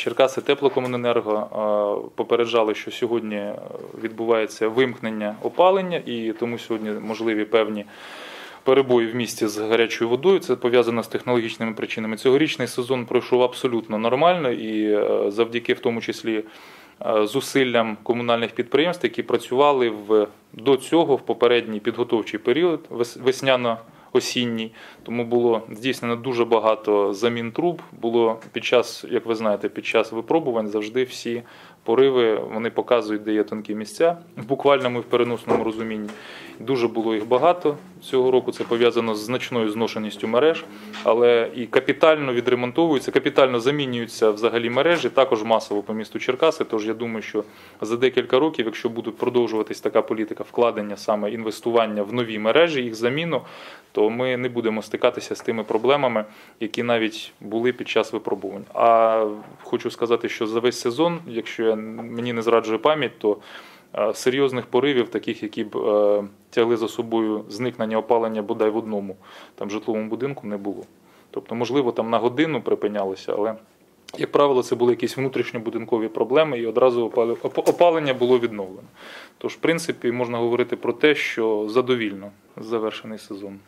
Черкаси теплокомуненерго е, попереджали, що сьогодні відбувається вимкнення опалення, і тому сьогодні можливі певні перебої в місті з гарячою водою. Це пов'язано з технологічними причинами. Цьогорічний сезон пройшов абсолютно нормально і е, завдяки в тому числі е, зусиллям комунальних підприємств, які працювали в до цього в попередній підготовчий період вес- весняно-осінній. Тому було здійснено дуже багато замін труб. Було під час, як ви знаєте, під час випробувань завжди всі пориви вони показують, де є тонкі місця в буквальному і в переносному розумінні. Дуже було їх багато цього року. Це пов'язано з значною зношеністю мереж, але і капітально відремонтовуються, капітально замінюються взагалі мережі, також масово по місту Черкаси. Тож я думаю, що за декілька років, якщо буде продовжуватись така політика вкладення, саме інвестування в нові мережі, їх заміну, то ми не будемо стикатися з тими проблемами, які навіть були під час випробувань. А хочу сказати, що за весь сезон, якщо я, мені не зраджує пам'ять, то е, серйозних поривів, таких, які б е, тягли за собою зникнення опалення бодай в одному там житловому будинку, не було. Тобто, можливо, там на годину припинялося, але як правило, це були якісь внутрішньобудинкові проблеми, і одразу опалення було відновлено. Тож, в принципі, можна говорити про те, що задовільно завершений сезон.